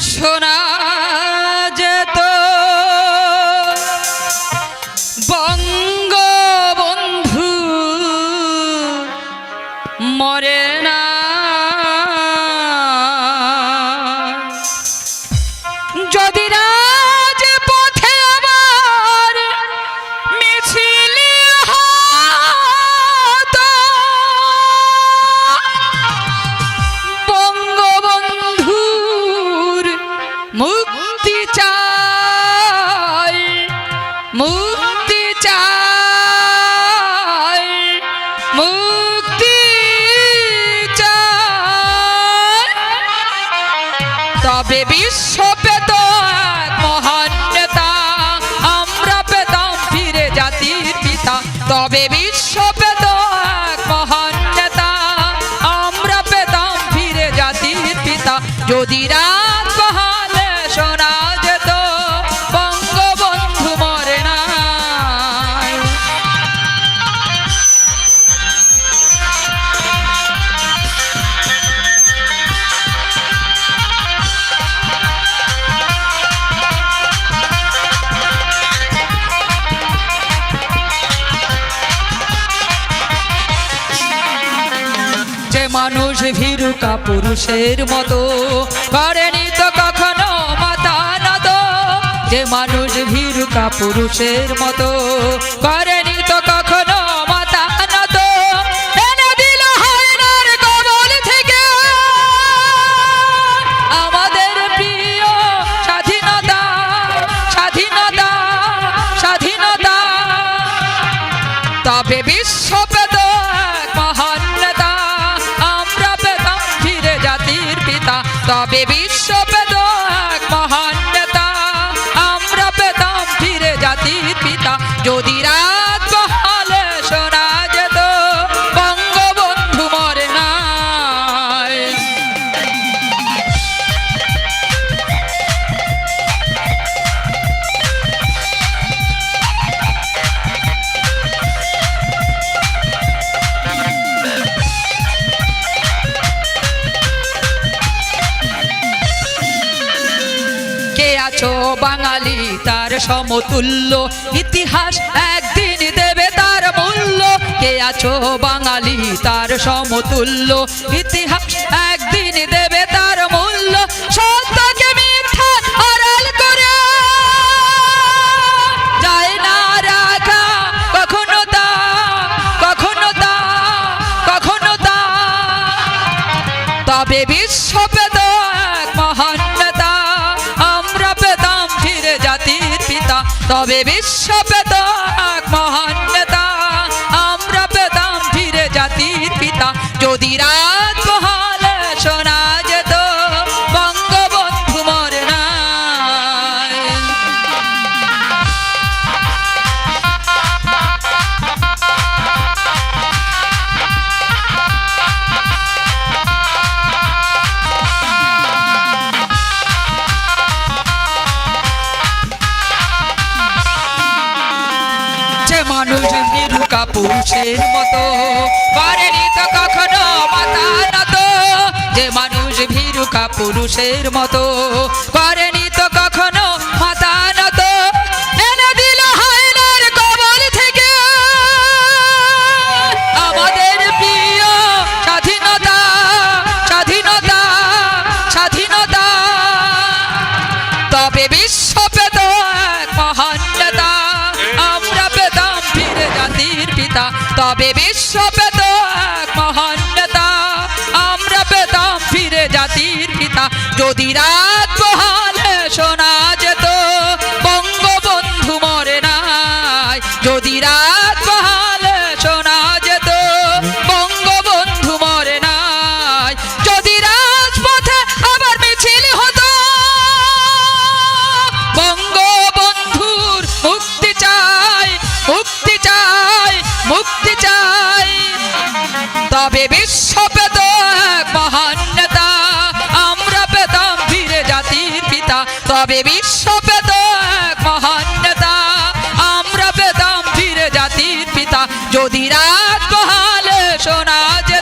শোনা যেত। বঙ্গবন্ধু মরে না। মুক্তি চাই মুক্তি চাই মুক্তি চাই। তবে বিশ্ব পেত মহান নেতা, আমরা পেতাম ফিরে জাতির পিতা। তবে বিশ্ব পেত মানুষ ভীরুকা পুরুষের মতো। করেনি তো কখনো মাথা নত। যে মানুষ ভীরুকা পুরুষের মতো। করেনি তবে বিশ্ব পেত এক মহান নেতা। আমরা পেতাম ফিরে জাতির পিতা। যদি রাত বাঙালি, তার সমতুল্য। ইতিহাস একদিন দেবে তার মূল্য। কে আছো বাঙালি, তার সমতুল্য। ইতিহাস একদিন দেবে তার মূল্য। সত্যকে মিথ্যা আড়াল মহান তবে বিশ্ব পেত মহান নেতা। আমরা পেতাম ফিরে জাতির পিতা। যদি রাত পুরুষের মতো। করেনি তো কখনো মাথা নত। যে মানুষ ভীরুকা পুরুষের মতো করেনি তো কখনো মাথা নত। এনে দিল হায়নার কবল থেকে। আমাদের প্রিয় স্বাধীনতা স্বাধীনতা স্বাধীনতা। তবে বিশ্ব তবে বিশ্ব পেত মহান নেতা। আমরা পেতাম ফিরে জাতির পিতা। যদি রাত তবে বিশ্ব পেত এক মহান নেতা। আমরা পেতাম ফিরে জাতির পিতা। তবে বিশ্ব পেত এক মহান নেতা। আমরা পেতাম ফিরে জাতির পিতা। যদি রাত বহালে শোনা যেত